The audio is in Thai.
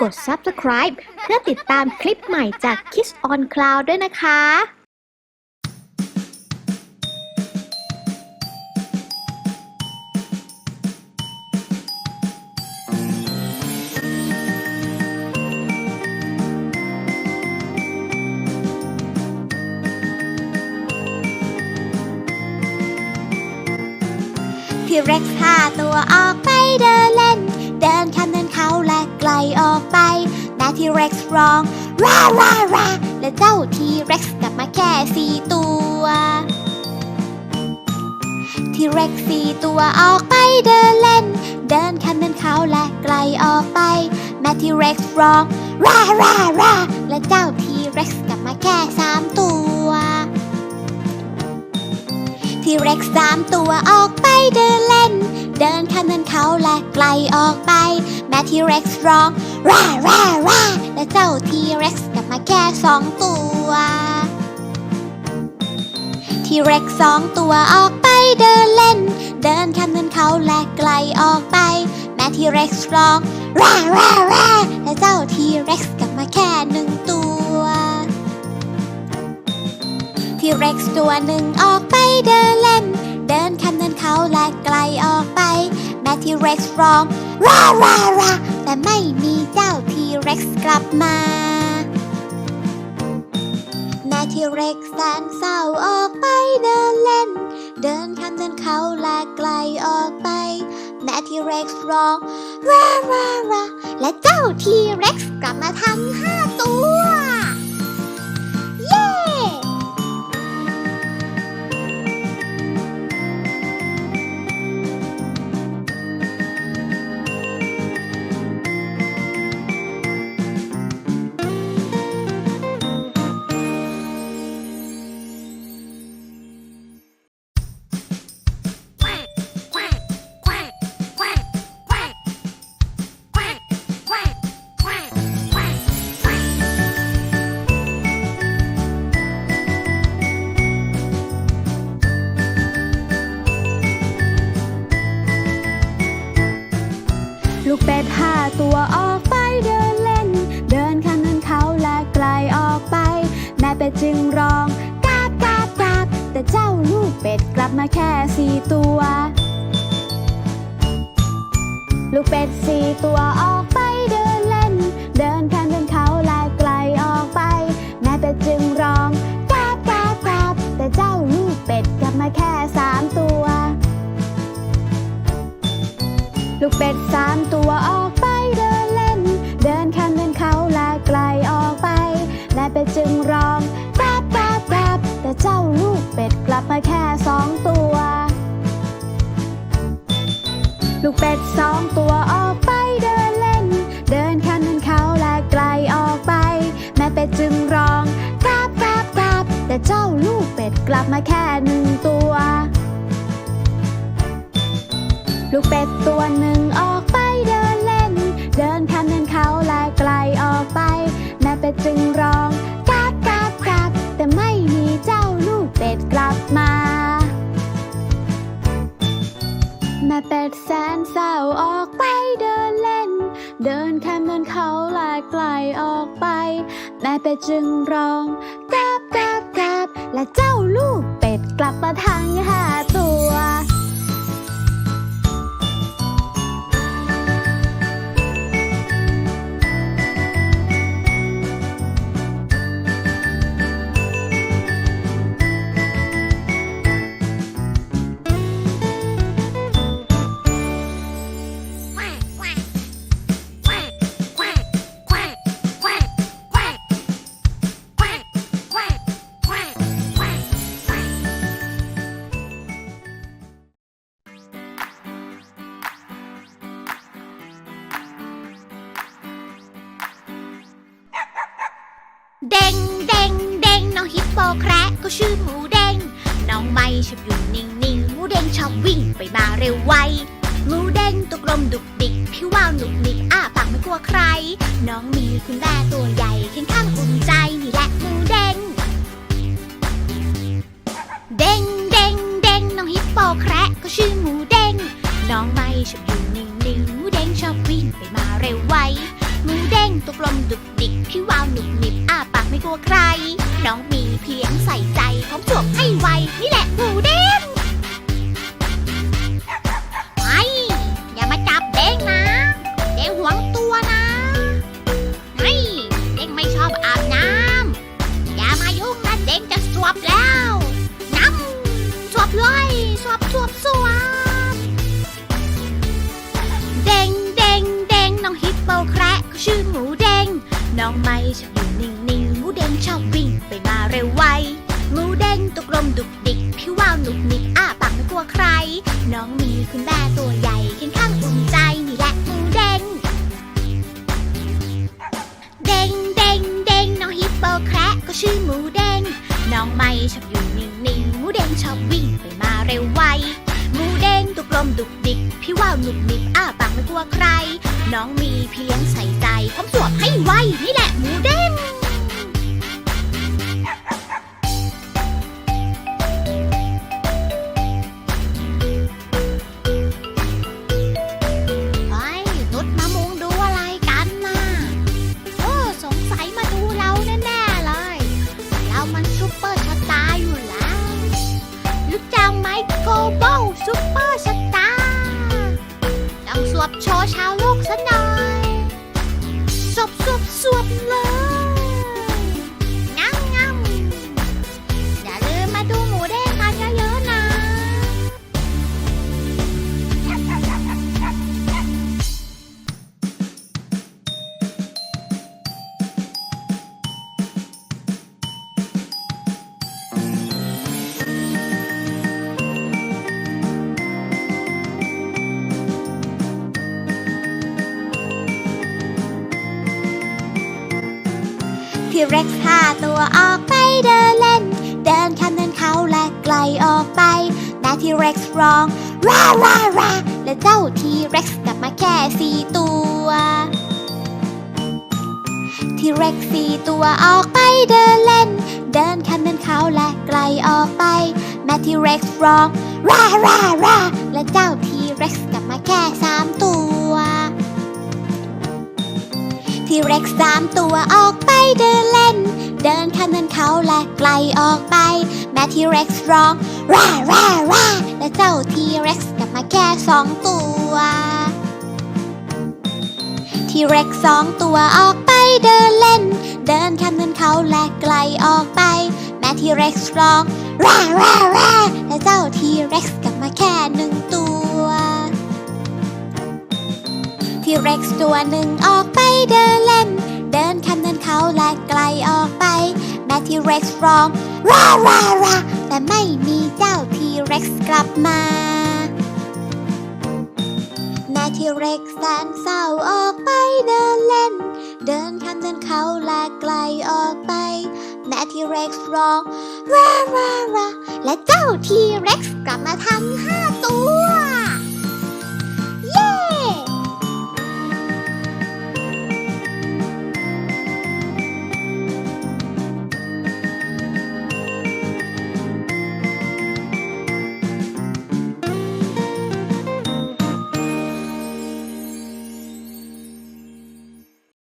กด Subscribe เพื่อติดตามคลิปใหม่จาก Kiss on Cloud ด้วยนะคะพี่เร็กพาตัวออกไปเดิน ทีเร็กซ์ร้องราราราและเจ้าทีเร็กซ์กลับมาแค่สี่ตัวทีเร็กซ์สี่ตัวออกไปเดินเล่น เดินข้นเดินเขาและไกลออกไปแม่ทีเร็กซ์ร้องราราราและเจ้าทีเร็กซ์กลับมาแค่สามตัว ทีเร็กสามตัวออกไปเดินเล่น เดินข้ามเนินเขาและไกลออกไป แม่ทีเร็กร้องร่าร่าร่าและเจ้าทีเร็กกลับมาแค่สองตัวทีเร็กสองตัวออกไปเดินเล่น เดินข้ามเนินเขาและไกลออกไป แม่ทีเร็กร้องร่าร่าร่าและเจ้าทีเร็กกลับมาแค่หนึ่ง ที่เร็กซ์ตัวหนึ่งออกไปเดินเล่น เดินข้ามเนินเขาและไกลออกไป แม่ที่เร็กซ์ร้องราราราแต่ไม่มีเจ้าทีเร็กซ์กลับมา แม่ที่เร็กซ์แสนเศร้าออกไปเดินเล่น เดินข้ามเนินเขาและไกลออกไป แม่ที่เร็กซ์ร้องราราราและเจ้าทีเร็กซ์กลับมาทั้งห้าตัว ลูกเป็ดห้าตัวออกไปเดินเล่น เดินข้ามเนินเขาและไกลออกไปแม่เป็ดจึงร้องกาบกาบกาบแต่เจ้าลูกเป็ดกลับมาแค่สี่ตัว ลูกเป็ดสี่ตัวออกไปเดินเล่น เดินข้ สามตัวออกไปเดินเล่น เดินข้ามเนินเขาและไกลออกไปแม่เป็ดจึงร้องกราบกราบกราบแต่เจ้าลูกเป็ดกลับมาแค่สองตัว ลูกเป็ดสองตัวออกไปเดินเล่น เดินข้ามเนินเขาและไกลออกไป แม่เป็ดจึงร้องกราบกราบกราบแต่เจ้าลูกเป็ดกลับมาแค่หนึ่งตัว ลูกเป็ดตัวหนึ่ง ดแสนเศร้าออกไปเดินเล่น เดินข้ามเนินเขาและไกลออกไปแม่เป็ดจึงร้องกราบกราบกราบและเจ้าลูกเป็ดกลับมาทางหาด องไม่ชอบอยู่นิ่งๆหมูเด้งชอบวิ่งไปมาเร็วไวหมูเด้งตัวกลมดุกดิกผิววาวหนุกหนิกอ้าปากไม่กลัวใคร น้องมีคุณแม่ตัวใหญ่เคียงข้างอุ่นใจนี่แหละหมูเด้งเด้งเด้งเด้งน้องฮิปโปแคระก็ชื่อหมูเด้งน้องไม่ชอบอยู่นิ่งๆหมูเด้งชอบวิ่งไปมาเร็วไวหมูเด้งตัวกลมดุกดิกพี่วาวหนุบหนิบอ้า ปากไม่กลัวใคร น้องมีเพียงใส่ใจพร้อมสวมให้ไว นี่แหละหมูเด้งไอ้อย่ามาจับเด้งนะ เด้งหวงตัวนะไอ้เด้งไม่ชอบอาบน้ำอย่ามายุ่งนะเด้งจะสวบแล้วน้ำสวบเลยสวบสวบสวบเด้งเด้งเด้งน้องฮิปโปแคระก็ชื่อหมูเด้งน้องไม่ชอบ เร็วไวหมูเด้งตุกลมดุกดิกผิววาวหนุกนิกอ้าปากไม่กลัวใคร น้องมีคุณแม่ตัวใหญ่เคียงข้างอุ่นใจนี่แหละหมูเด้งเด้งเด้งเด้งน้องฮิปโปแคระก็ชื่อหมูเด้งน้องไม่ชอบอยู่นิ่งๆหมูเด้งชอบวิ่งไปมาเร็วไวหมูเด้งตุกลมดุกดิกผิววาวหนุกนิกอ้าปากไม่กลัวใคร น้องมีพี่เลี้ยงใส่ใจพร้อมสวมให้ไวนี่แหละ ซุปเปอร์สตาร์ต้องสวบโชว์ชาวโลกซะหน่อยสวบสวบสวบเลย เร็กซ์ห้าตัวออกไปเดินเล่น เดินข้ามเดินเขาและไกลออกไปแต่ทีเร็กซ์ร้องราราราและเจ้าทีเร็กซ์กลับมาแค่สี่ตัวทีเร็กซ์สี่ตัวออกไปเดินเล่น เดินข้ามเดินเขาและไกลออกไป แม่ทีเร็กซ์ร้องราราราและเจ้าทีเร็กซ์กลับมาแค่สามตัว ที่เร็กซ์สามตัวออกไปเดินเล่น เดินข้ามเดินเขาและไกลออกไป แม่ที่เร็กซ์ร้องร่าร่าร่าและเจ้าทีเร็กซ์กลับมาแค่สองตัวที่เร็กซ์สองตัวออกไปเดินเล่น เดินข้ามเดินเขาและไกลออกไป แม่ที่เร็กซ์ร้องร่าร่าร่าและเจ้าทีเร็กซ์กลับมาแค่หนึ่งตัว ที่เร็กซ์ตัวหนึ่งออกไปเดินเล่น เดินข้ามเดินเขาและไกลออกไป แม่ที่เร็กซ์ร้องราราราแต่ไม่มีเจ้าทีเร็กซ์กลับมา แม่ที่เร็กซ์แสนเศร้าออกไปเดินเล่น เดินข้ามเดินเขาและไกลออกไป แม่ที่เร็กซ์ร้องราราราและเจ้าทีเร็กซ์กลับมาทั้งห้าตัว